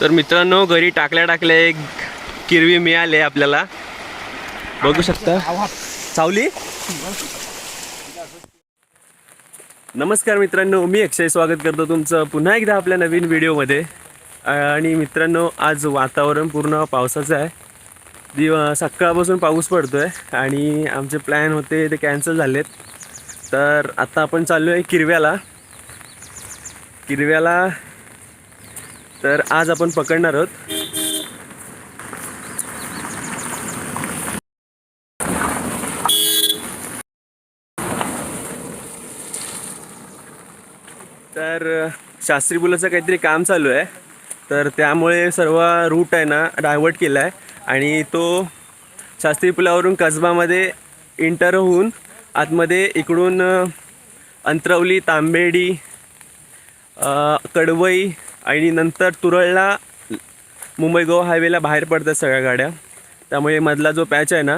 तर मित्रांनो घरी टाकल्या टाकल्या एक किरवी मिळाले आपल्याला. बघू शकता. सावली? नमस्कार मित्रांनो मी अक्षय स्वागत करतो तुमचं पुन्हा एकदा आपल्या नवीन व्हिडिओमध्ये. आणि मित्रांनो आज वातावरण पूर्ण पावसाचं आहे. दिव सकाळपासून पाऊस पडतो आहे आणि आमचे प्लॅन होते ते कॅन्सल झालेत. तर आता आपण चाललो आहे किरव्याला. किरव्याला तर आज आपण पकडणार आहोत. तर शास्त्री पुलाचं काहीतरी काम चालू आहे. तर त्यामुळे सर्व रूट आहे ना डायवर्ट केला आहे आणि तो शास्त्री पुलावरून कसबामध्ये इंटर होऊन आतमध्ये इकडून अंतरवली तांबेडी कडवई आणि नंतर तुरळला मुंबई गोवा हायवेला बाहेर पडतात सगळ्या गाड्या. त्यामुळे मधला जो पॅच आहे ना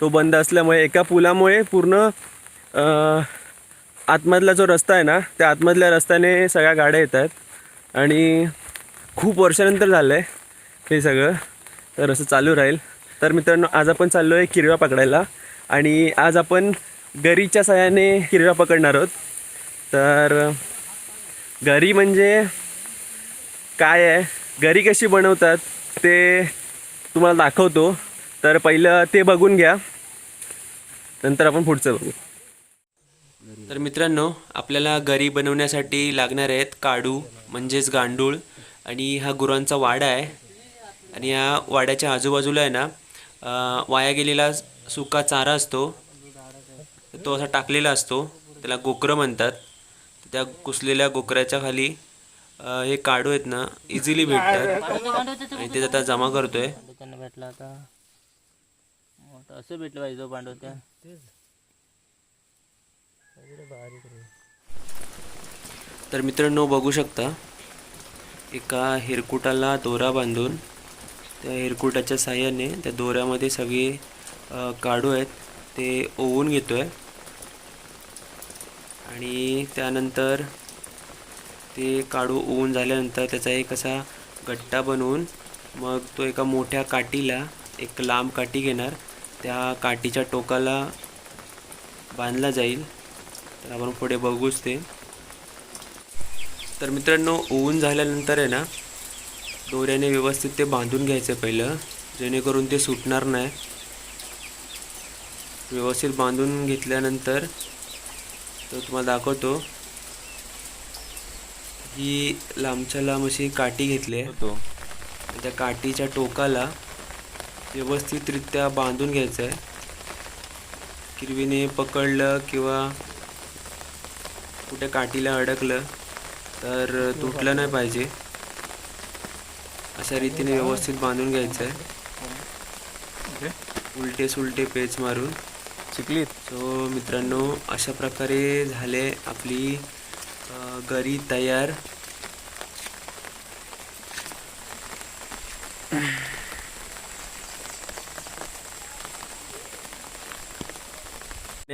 तो बंद असल्यामुळे एका पुलामुळे पूर्ण आतमधला जो रस्ता आहे ना त्या आतमधल्या रस्त्याने सगळ्या गाड्या येत आहेत. आणि खूप वर्षानंतर झालं आहे हे सगळं. तर असं चालू राहील. तर मित्रांनो आज आपण चाललो आहे किरव्या पकडायला. आणि आज आपण गरीच्या सहाय्याने किरव्या पकडणार आहोत. तर गरी म्हणजे काय आहे? गरी कशी बनवतात ते तुम्हाला दाखवतो. तर पहिलं ते बघून घ्या. नंतर आपण पुढचं बघू. तर मित्रांनो आपल्याला गरी बनवण्यासाठी लागणार आहेत काडू म्हणजेच गांडूळ आणि हा गुरांचा वाडा आहे. आणि या वाड्याच्या आजूबाजूला आहे ना वाया गेलेला सुका चारा असतो. तो असा टाकलेला असतो. त्याला गोकरं म्हणतात. त्या कुसलेल्या गोकऱ्याच्या खाली हे काडू आहेत ना इझिली भेटतात. आणि ते आता जमा करतोय. त्यांना भेटला आता. मोठं असं भेटलं पाहिजे जो पांडव त्या तर मित्रांनो बघू शकता एका हिरकुटाला दोरा बांधून त्या हिरकुटाच्या साह्याने त्या दोऱ्यामध्ये सगळे काडू आहेत. ते ओवून घेतो आहे आणि त्यानंतर ते काढू ऊन झाल्यानंतर त्याचा एक असा गट्टा बनवून मग तो एका मोठ्या काठीला एक लांब काठी घेणार. त्या काठीच्या टोकाला बांधला जाईल. तर आपण पुढे बघूच ते. तर मित्रांनो ऊन झाल्यानंतर आहे ना दोऱ्याने व्यवस्थित ते बांधून घ्यायचं पहिलं जेणेकरून ते सुटणार नाही. व्यवस्थित बांधून घेतल्यानंतर तो तुम्हाला दाखवतो. ही लांबच्या लांब अशी काठी घेतली आहे. आणि त्या काठीच्या टोकाला व्यवस्थितरित्या बांधून घ्यायचं आहे. किरवीने पकडलं किंवा कुठे काठीला अडकलं तर तुटलं नाही पाहिजे. अशा रीतीने व्यवस्थित बांधून घ्यायचं आहे. उलटे सुलटे पेच मारून. शिकलीत? सो मित्रांनो अशा प्रकारे झाले आपली घरी तयार.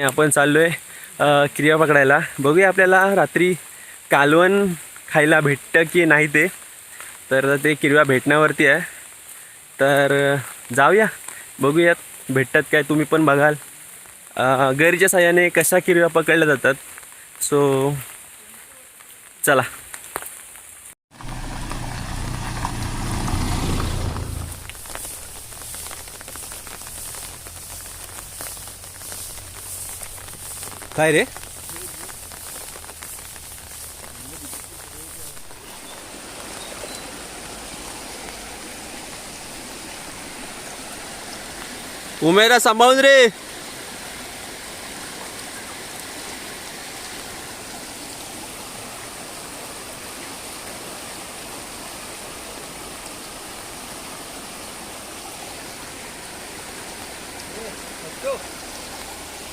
आपण चाललोय अ, क्रिया पकडायला. बघूया आपल्याला रात्री कालवण खायला भेटतं की नाही ते. तर ते किरव्या भेटण्यावरती आहे. तर जाऊया. बघूयात भेटतात काय तुम्ही पण बघाल. गरीच्या साह्याने कशा किरव्या पकडल्या जातात. सो चला. काय रे? उमेरा सांभाळून रे.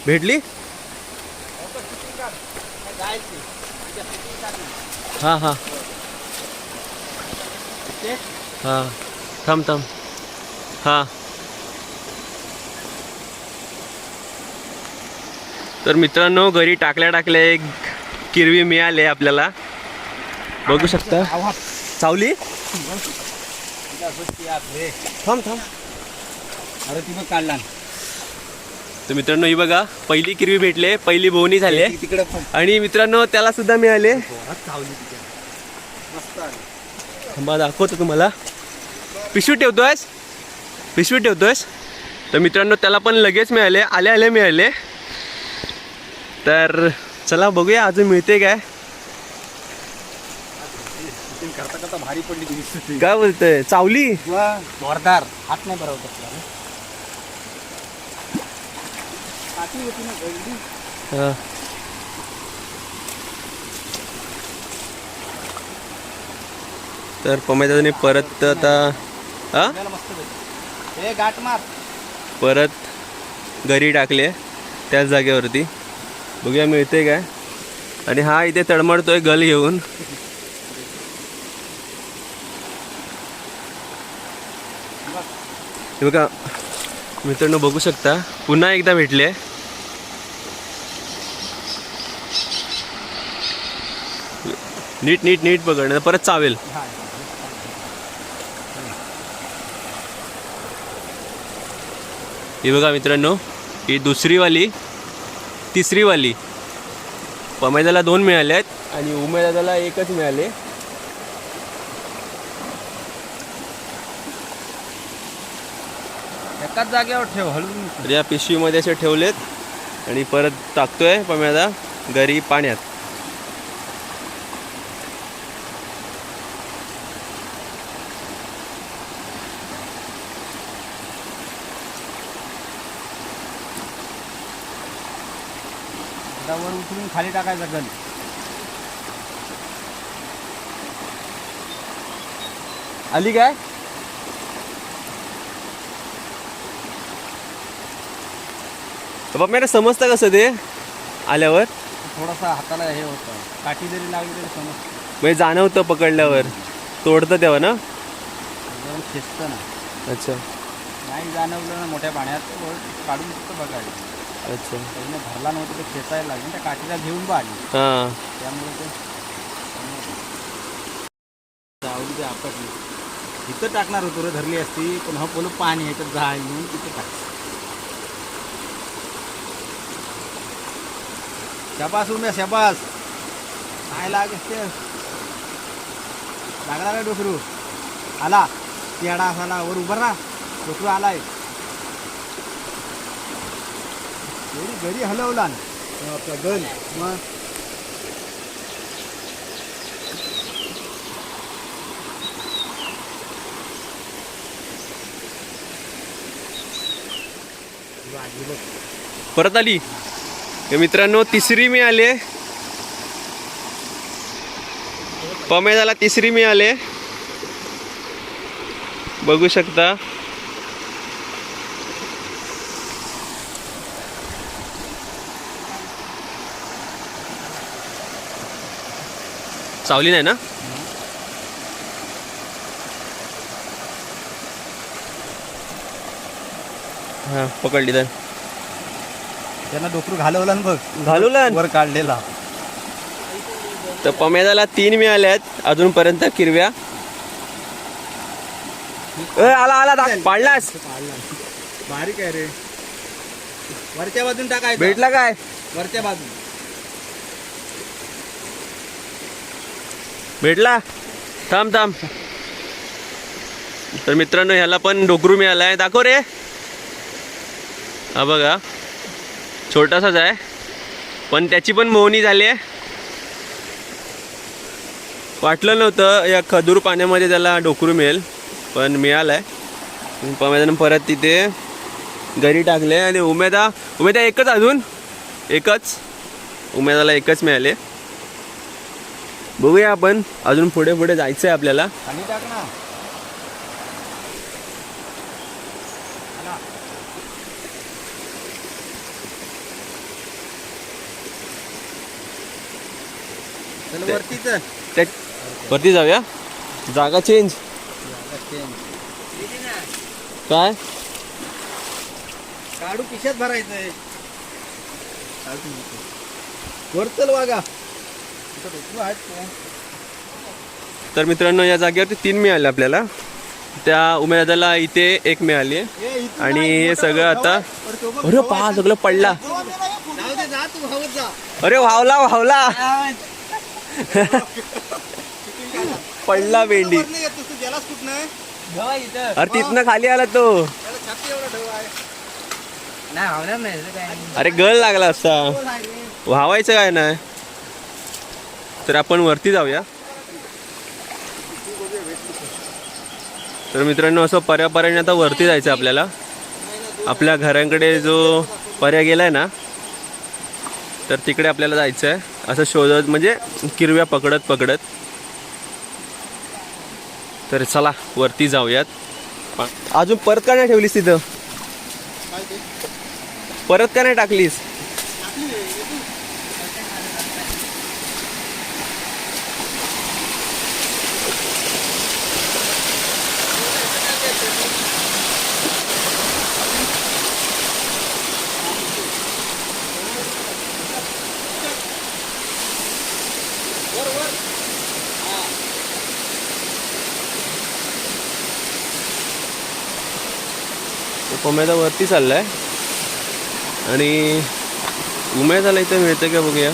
भेटली? हां हां. हां. थांब थांब. हां. तर मित्रांनो घरी टाकल्या टाकल्या एक किरवी मिळाले आपल्याला. बघू शकता. सावली? थांब थांब. अरे ती बघ काढला तर मित्रांनो ही बघा पहिली किरवी भेटले पहिली बोवणी झाली. तिकडे आणि मित्रांनो त्याला सुद्धा मिळाले थांबा दाखवतो तुम्हाला. पिशवी ठेवतोयस? पिशवी ठेवतोयस? तर मित्रांनो त्याला पण लगेच मिळाले आले आले मिळाले तर चला बघूया अजून मिळते काय? करता करता भारी पडली काय बोलतोय? चावली? जोरदार. हात नाही बरोबर काठी होती ना हा. तर पमेदाने परत आता हा? ए गाठ मार. परत घरी टाकले त्याच जागेवरती. बघूया मिळते काय? आणि हा इथे तडमडतोय गल घेऊन. हे बघा मित्रांनो बघू शकता पुन्हा एकदा भेटले. नीट नीट नीट पकड परत चावेल. हा बघा मित्रांनो ही दुसरीवाली तिसरीवाली. पमेदाला दोन मिळाले आहेत आणि उमेदाला एकच मिळाले. एकाच जागेवर ठेव हलवून या पिशवीमध्ये असे ठेवलेत आणि परत टाकतोय पमेदा घरी पाण्यात. वर उचलून खाली टाकायचा गण आली काय? पप्पा समजतं कसं ते? आल्यावर? थोडासा हाताला हे होतं. काठी जरी लागली तरी समजतं. म्हणजे जाणवतं पकडल्यावर. तोडतं तेव्हा ना? जरा खेचतं ना. अच्छा. नाही जाणवलं ना मोठ्या पाण्यात वर काढून फक्त बघायचं. अच्छा. त्याने भरला नव्हतं ते खेचायला लागलं. त्या काठीला घेऊन हां. त्यामुळे ते जावली ते आपटली. इथं टाकणार होतो रे धरली असती पण हा बोलू पाणी आहे तर जाळ म्हणून तिथं टाक. शबास उम्या शबास. काय लागेल ते? लागला काय डोकरू? आला. पेडा असाला वर उभा राहा. डोकरू आलाय. एवढी घरी हलवला ना. आपला गण मग? परत आली. मित्रांनो तिसरी मी आले पमेदाला तिसरी मी आले बघू शकता. चावली नाही ना? हा पकडली तर. त्यांना डोकरू घालवला ना बघ. घालवला? वर काढलेला. तर पमेदाला तीन मिळाल्यात अजूनपर्यंत किरव्या. ए, आला आला दाख- पाडलास. बारीक आहे रे? वरच्या बाजून टाकायचं. भेटला काय? वरच्या बाजून. भेटला? थांब थांब. तर मित्रांनो ह्याला पण डोकरू मिळालाय दाखव रे. हा बघा. छोटासाच आहे. पण त्याची पण मोहनी झाली आहे. वाटलं नव्हतं या खदूर पाण्यामध्ये त्याला डोकरू मिळेल पण मिळालं आहे पमेदानं परत तिथे घरी टाकले आणि उमेदा उमेदा एकच अजून? एकच? उमेदाला एकच मिळाले. बघूया आपण. अजून पुढे पुढे जायचं आहे आपल्याला वरती जाऊया. जागा चेंज काय? काढू पिशात भरायचंय. वर चल वागा इथं डोकरू आहेत का? तर मित्रांनो या जागेवरती तीन मिळाले आपल्याला. त्या उमेदवाराला इथे एक मिळाली. आहे आणि हे सगळं आता अरे पहा सगळं पडला. अरे व्हावला व्हावला. पडला भेंडी. अरे तिथनं खाली आला तो. अरे गळ लागला असता व्हावायचं काय नाही. तर आपण वरती जाऊया. तर मित्रांनो असं पर्यापर्याने आता वरती जायचं आपल्याला. आपल्या घराकडे जो पर्या गेलाय ना तर तिकडे आपल्याला जायचं आहे. असं शोधत म्हणजे किरव्या पकडत पकडत. तर चला वरती जाऊयात. अजून परत का नाही ठेवलीस तिथं? परत का नाही टाकलीस? कोंब्याचा वरती चाललाय. आणि उमेदाला इथं मिळतं का बघूया.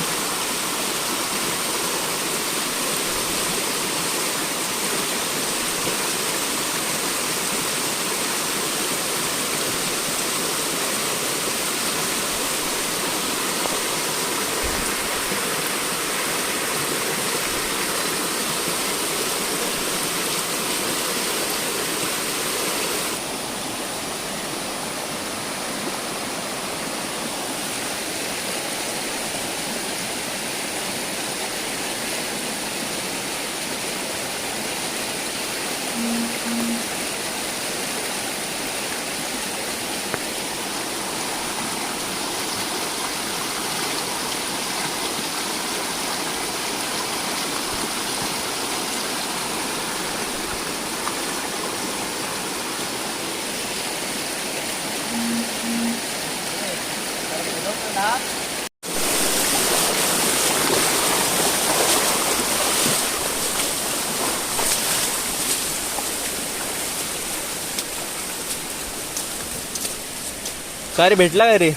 काय रे भेटला काय रे?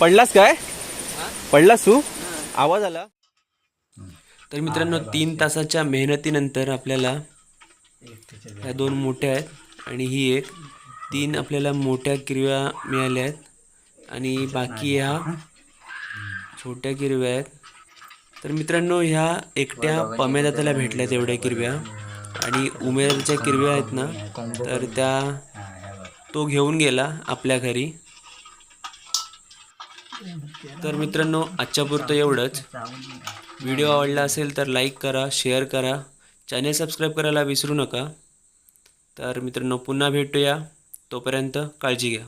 पडलास काय? पडलास तू? आवाज आला. तर मित्रांनो तीन तासाच्या मेहनतीनंतर आपल्याला ह्या दोन मोठ्या आहेत आणि ही एक. तीन आपल्याला मोठ्या किरव्या मिळाल्या आहेत. आणि बाकी ह्या छोट्या किरव्या आहेत. तर मित्रांनो ह्या एकट्या पमेदाताला भेटल्या तेवढ्या किरव्या. आणि उमेदाच्या किरव्या आहेत ना तर त्या तो घेऊन गेला आपल्या घरी. तर मित्रांनो आजच्यापुरतं एवढंच. व्हिडिओ आवडला असेल तर लाईक करा शेअर करा. चॅनेल सबस्क्राईब करायला विसरू नका. तर मित्रांनो पुन्हा भेटूया. तोपर्यंत काळजी घ्या.